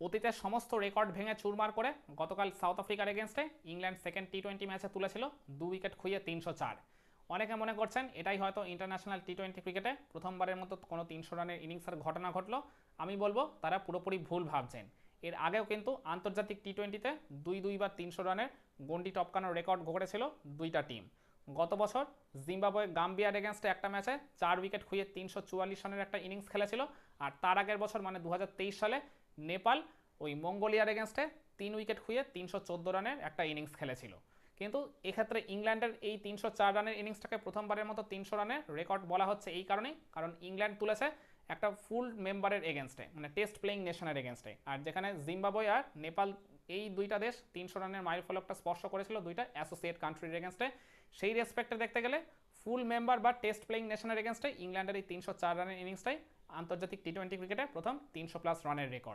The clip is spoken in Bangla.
অতীতের সমস্ত রেকর্ড ভেঙে চুরমার করে গতকাল সাউথ আফ্রিকার এগেনস্টে ইংল্যান্ড সেকেন্ড টি টোয়েন্টি ম্যাচে তুলেছিল দু উইকেট খুইয়ে তিনশো চার। অনেকে মনে করছেন এটাই হয়তো ইন্টারন্যাশনাল টি টোয়েন্টি ক্রিকেটে প্রথমবারের মতো কোনো তিনশো রানের ইনিংসের ঘটনা ঘটলো। আমি বলব তারা পুরোপুরি ভুল ভাবছেন। এর আগেও কিন্তু আন্তর্জাতিক টি টোয়েন্টিতে দুই দুইবার তিনশো রানের গন্ডি টপকানোর রেকর্ড গড়েছিল দুইটা টিম। গত বছর জিম্বাবুয়ে গাম্বিয়ার এগেনস্টে একটা ম্যাচে চার উইকেট খুইয়ে তিনশো চুয়াল্লিশ রানের একটা ইনিংস খেলেছিল। আর তার আগের বছর মানে দু হাজার তেইশ সালে নেপাল ওই মঙ্গোলিয়ার এগেনস্টে তিন উইকেট খুঁয়ে তিনশো চোদ্দ রানের একটা ইনিংস খেলেছিল। কিন্তু এক্ষেত্রে ইংল্যান্ডের এই তিনশো চার রানের ইনিংসটাকে প্রথমবারের মতো তিনশো রানের রেকর্ড বলা হচ্ছে এই কারণেই, কারণ ইংল্যান্ড তুলেছে একটা ফুল মেম্বারের এগেনস্টে মানে টেস্ট প্লেইং নেশনের এগেনস্টে আর যেখানে জিম্বাবুয়ে আর নেপাল, এই দুইটা দেশ তিনশো রানের মাইল ফলকটা স্পর্শ করেছিল দুইটা অ্যাসোসিয়েট কান্ট্রির এগেনস্টে সেই রেসপেক্টে দেখতে গেলে ফুল মেম্বার বা টেস্ট প্লেইং নেশনের এগেনস্টে ইংল্যান্ডের এই তিনশো চার রানের ইনিংসটাই আন্তর্জাতিক টি টোয়েন্টি ক্রিকেটে প্রথম তিনশো প্লাস রানের রেকর্ড